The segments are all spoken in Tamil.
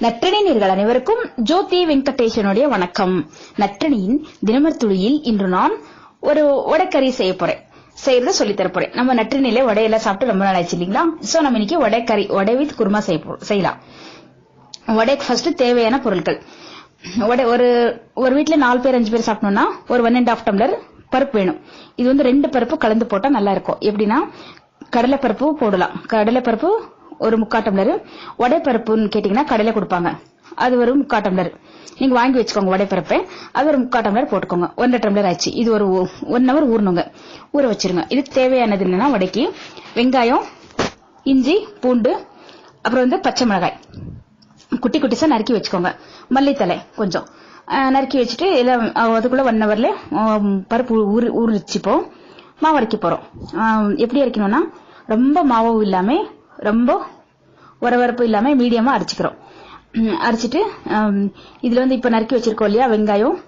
நற்றினை நேர்கள் அனைவருக்கும் ஜோதி வெங்கடேஷனுடைய வணக்கம். நற்றினியின் தினமர் துளியில் இன்று நான் ஒரு வடைக்கறி செய்ய போறேன். செய்யறத சொல்லி தரப்போறேன் நம்ம நற்றினிலே வடையெல்லாம் சாப்பிட்டு ரொம்ப நாள் ஆச்சு இல்லைங்களா? சோ நம்ம இன்னைக்கு வடைக்கறி வடை வித் குருமா செய்ய போ- செய்யலாம். வடைக்கு ஃபர்ஸ்ட் தேவையான பொருட்கள். வடை ஒரு ஒரு வீட்ல நாலு பேர் அஞ்சு பேர் சாப்பிடணும்னா ஒரு ஒன் அண்ட் ஆஃப் டம்ளர் பருப்பு வேணும். இது வந்து ரெண்டு பருப்பு கலந்து போட்டா நல்லா இருக்கும். எப்படின்னா கடலை பருப்பு போடலாம். கடலை பருப்பு ஒரு முக்கா டம்ளர். வடை கேட்டீங்கன்னா கடையில கொடுப்பாங்க. அது ஒரு முக்கா டம்ளர். நீங்க வாங்கி வச்சுக்கோங்க வடை அது ஒரு முக்கா டம்ளர் போட்டுக்கோங்க. ஒன்றரை டம்ளர் ஆச்சு. இது ஒரு ஒன் ஹவர் ஊறணுங்க. ஊற வச்சிருங்க. இதுக்கு தேவையானது என்னன்னா வடைக்கு வெங்காயம் இஞ்சி பூண்டு அப்புறம் வந்து பச்சை மிளகாய். குட்டி குட்டிசா நறுக்கி வச்சுக்கோங்க. மல்லித்தலை கொஞ்சம். நறுக்கி வச்சுட்டு எல்லாம் அதுக்குள்ள ஒன் ஹவர்ல பருப்பு ஊறி ஊறிச்சுப்போம். மாவு அரைக்க போறோம். எப்படி அரைக்கணும்னா ரொம்ப மாவும் இல்லாமல் ரொம்ப உரவரப்பு இல்லாம மீடியமா அரைச்சிக்கிறோம். அரைச்சிட்டு இதுல வந்து இப்ப நறுக்கி வச்சிருக்கோம் இல்லையா வெங்காயம்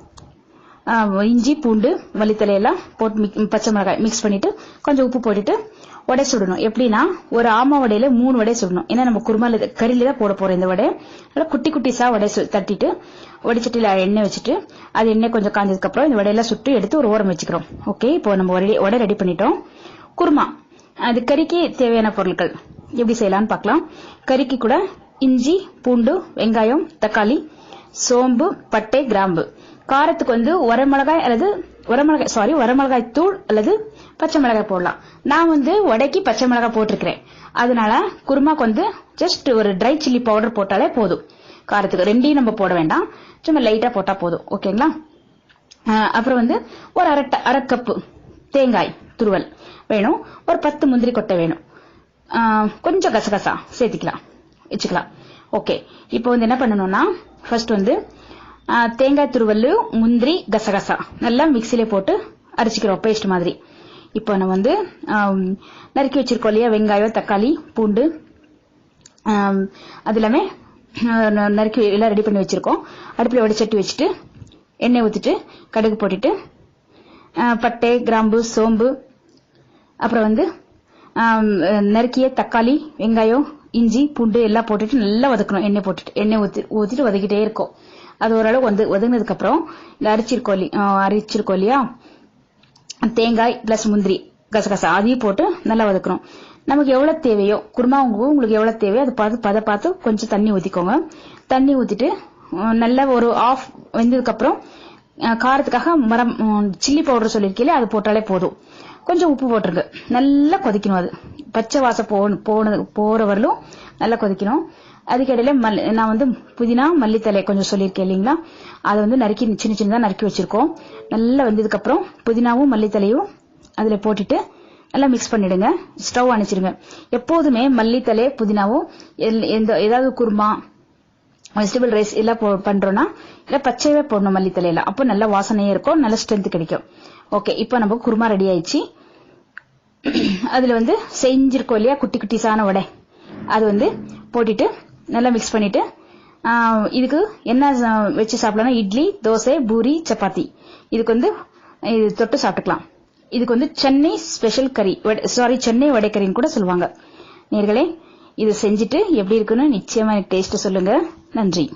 இஞ்சி பூண்டு மல்லித்தலை எல்லாம் போட்டு மிக்- பச்சை மிளகாய் மிக்ஸ் பண்ணிட்டு கொஞ்சம் உப்பு போட்டுட்டு வடை சுடணும். எப்படின்னா ஒரு ஆமா வடையில மூணு வடை சுடணும். ஏன்னா நம்ம குருமால கறியில தான் போட போறோம் இந்த வடை. நல்லா குட்டி குட்டிஸா வடை சு- தட்டிட்டு வடிச்சட்டில எண்ணெய் வச்சுட்டு அது எண்ணெய் கொஞ்சம் காஞ்சதுக்கு அப்புறம் இந்த வடையெல்லாம் சுட்டு எடுத்து ஒரு ஓரம் வச்சுக்கிறோம். ஓகே இப்போ நம்ம வடை வடை ரெடி பண்ணிட்டோம். குருமா. அது கறிக்கு தேவையான பொருட்கள். எப்படி செய்யலான்னு பார்க்கலாம். கறிக்கு கூட இஞ்சி பூண்டு வெங்காயம் தக்காளி சோம்பு பட்டை கிராம்பு. காரத்துக்கு வந்து உரமிளகாய் அல்லது உரமிளகாய் சாரி உரமிளகாய் தூள் அல்லது பச்சை மிளகாய் போடலாம். நான் வந்து உடைக்கி பச்சை மிளகாய் போட்டிருக்கிறேன். அதனால குருமாக்கு வந்து ஜஸ்ட் ஒரு ட்ரை சில்லி பவுடர் போட்டாலே போதும். காரத்துக்கு ரெண்டையும் நம்ம போட வேண்டாம். சும்மா லைட்டா போட்டா போதும். ஓகேங்களா அப்புறம் வந்து ஒரு அரை அரை கப்பு தேங்காய் துருவல் வேணும். ஒரு பத்து முந்திரி கொட்டை வேணும். கொஞ்சம் கசகசா சேர்த்துக்கலாம். வச்சுக்கலாம். ஓகே இப்போ வந்து என்ன பண்ணணும்னா ஃபர்ஸ்ட் வந்து தேங்காய் துருவல் முந்திரி கசகசா நல்லா மிக்சியில போட்டு அரைச்சிக்கிறோம் பேஸ்ட் மாதிரி. இப்போ நம்ம வந்து நறுக்கி வச்சிருக்கோம் இல்லையா வெங்காயம் தக்காளி பூண்டு. அது எல்லாமே ந- நறுக்கி எல்லாம் ரெடி பண்ணி வச்சிருக்கோம். அடுப்பில் வடிச்சட்டி வச்சுட்டு எண்ணெய் ஊற்றிட்டு கடுகு போட்டுட்டு பட்டை கிராம்பு சோம்பு அப்புறம் வந்து நறுக்கிய தக்காளி வெங்காயம் இஞ்சி பூண்டு எல்லாம் போட்டுட்டு நல்லா வதக்கணும். எண்ணெய் போட்டுட்டு எண்ணெய் ஊற்றி ஊற்றிட்டு வதக்கிட்டே இருக்கும். அது ஓரளவு வந்து வதங்கினதுக்கு அப்புறம் இந்த அரிச்சிருக்கோம் இல்லி- அரிச்சிருக்கோம் இல்லையா தேங்காய் பிளஸ் முந்திரி கசகசா அதையும் போட்டு நல்லா வதக்கணும். நமக்கு எவ்வளவு தேவையோ குருமா உங்களுக்கு எவ்வளவு தேவையோ அதை பார்த்து பதை பார்த்து கொஞ்சம் தண்ணி ஊத்திக்கோங்க. தண்ணி ஊத்திட்டு நல்லா ஒரு ஆஃப் வெந்ததுக்கு அப்புறம் காரத்துக்காக மரம் சில்லி பவுடர் சொல்லியிருக்கீங்களே அது போட்டாலே போதும். கொஞ்சம் உப்பு போட்டுருங்க நல்லா கொதிக்கணும் அது. பச்சை வாசம் போன போனது போகிற வரலும் நல்லா கொதிக்கணும். அதுக்கிடையில மல் நான் வந்து புதினா மல்லித்தலை கொஞ்சம் சொல்லியிருக்கேன் இல்லைங்களா? அதை வந்து நறுக்கி சின்ன சின்னதாக நறுக்கி வச்சிருக்கோம். நல்லா வெந்ததுக்கு அப்புறம் புதினாவும் மல்லித்தலையும் அதில் போட்டுட்டு நல்லா மிக்ஸ் பண்ணிடுங்க. ஸ்டவ் அணைச்சிடுங்க. எப்போதுமே மல்லித்தலை புதினாவும் எல்- எந்த ஏதாவது குருமா வெஜிடபிள் ரைஸ் எல்லாம் பண்றோம்னா இல்ல பச்சையவே போடணும் மல்லித்தலையில. அப்போ நல்ல வாசனையே இருக்கும் நல்ல ஸ்ட்ரென்த் கிடைக்கும். ஓகே இப்போ நம்ம குருமா ரெடி ஆயிடுச்சு. அதுல வந்து செஞ்சிருக்கோம் இல்லையா குட்டி குட்டிஸான வடை. அது வந்து போட்டுட்டு நல்லா மிக்ஸ் பண்ணிட்டு இதுக்கு என்ன வச்சு சாப்பிடலாம் இட்லி தோசை பூரி சப்பாத்தி. இதுக்கு வந்து இது தொட்டு சாப்பிட்டுக்கலாம். இதுக்கு வந்து சென்னை ஸ்பெஷல் கறி சாரி சென்னை வடைக்கறின்னு கூட சொல்லுவாங்க. நேர்களே இது செஞ்சுட்டு எப்படி இருக்குன்னு நிச்சயமா எனக்கு டேஸ்ட் சொல்லுங்க. 慢着